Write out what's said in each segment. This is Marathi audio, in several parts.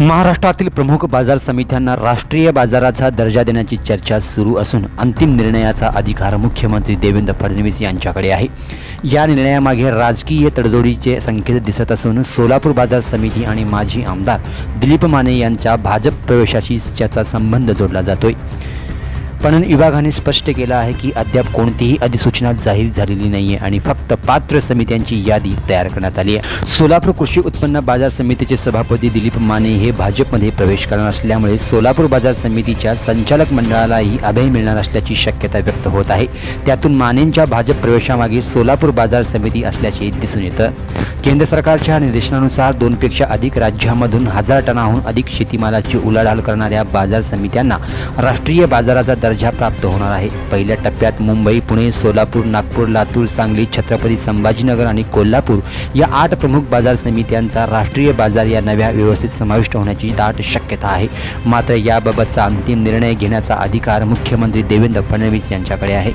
महाराष्ट्रातील प्रमुख बाजार समित्यांना राष्ट्रीय बाजाराचा दर्जा देण्याची चर्चा सुरू असून अंतिम निर्णयाचा अधिकार मुख्यमंत्री देवेंद्र फडणवीस यांच्याकडे आहे. या निर्णयामागे राजकीय तडजोडीचे संकेत दिसत असून सोलापूर बाजार समिती आणि माजी आमदार दिलीप माने यांच्या भाजप प्रवेशाशी त्याचा संबंध जोडला जातोय. पणन विभागाने स्पष्ट केलं आहे की अद्याप कोणतीही अधिसूचना जाहीर झालेली नाही आहे आणि फक्त पात्र समित्यांची यादी तयार करण्यात आली आहे. सोलापूर कृषी उत्पन्न बाजार समितीचे सभापती दिलीप माने हे भाजपमध्ये प्रवेश करणार असल्यामुळे सोलापूर बाजार समितीच्या संचालक मंडळालाही अभय मिळणार असल्याची शक्यता व्यक्त होत आहे. त्यातून मानेंच्या भाजप प्रवेशामागे सोलापूर बाजार समिती असल्याचे दिसून येतं. केंद्र सरकारच्या निर्देशनानुसार दोनपेक्षा अधिक राज्यांमधून हजार टनाहून अधिक शेतीमालाची उलाढाल करणाऱ्या बाजार समित्यांना राष्ट्रीय बाजाराचा दर्जा प्राप्त होणार आहे. पहिल्या टप्प्यात मुंबई पुणे सोलापूर नागपूर लातूर सांगली छत्रपती संभाजीनगर आणि कोल्हापूर या आठ प्रमुख बाजार समित्यांचा राष्ट्रीय बाजार या नव्या व्यवस्थेत समाविष्ट होण्याची दाट शक्यता आहे. मात्र याबाबतचा अंतिम निर्णय घेण्याचा अधिकार मुख्यमंत्री देवेंद्र फडणवीस यांच्याकडे आहे.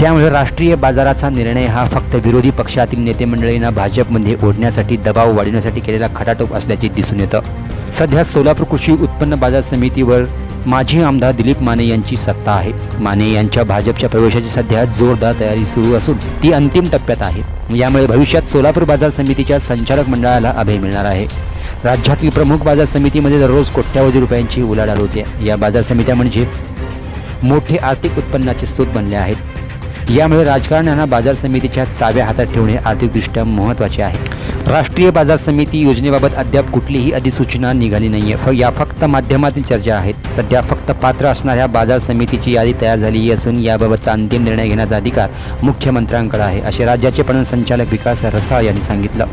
त्यामुळे राष्ट्रीय बाजाराचा निर्णय हा फक्त विरोधी पक्षातील नेते मंडळींना भाजपमध्ये ओढण्यासाठी दबाव वाढवण्यासाठी केलेला खटाटोप असल्याचे दिसून येतं. सध्या सोलापूर कृषी उत्पन्न बाजार समितीवर माजी आमदार दिलीप माने यांची सत्ता आहे. माने यांच्या भाजपच्या प्रवेशाची सध्या जोरदार तयारी सुरू असून ती अंतिम टप्प्यात आहे. यामुळे भविष्यात सोलापूर बाजार समितीच्या संचालक मंडळाला अभय मिळणार आहे. राज्यातील प्रमुख बाजार समितीमध्ये दररोज कोट्यावधी रुपयांची उलाढाल होते. या बाजार समित्या म्हणजे मोठे आर्थिक उत्पन्नाचे स्रोत बनले आहेत. यामुळे राजकारण्यांना बाजार समितीच्या चाव्या हातात ठेवणे आर्थिकदृष्ट्या महत्त्वाचे आहे. राष्ट्रीय बाजार समिती योजनेबाबत अद्याप कुठलीही अधिसूचना निघाली नाही आहे या फक्त माध्यमातील चर्चा आहेत. सध्या फक्त पात्र असणाऱ्या बाजार समितीची यादी तयार झाली असून याबाबतचा अंतिम निर्णय घेण्याचा अधिकार मुख्यमंत्र्यांकडे आहे असे राज्याचे पणन संचालक विकास रसाळ यांनी सांगितलं.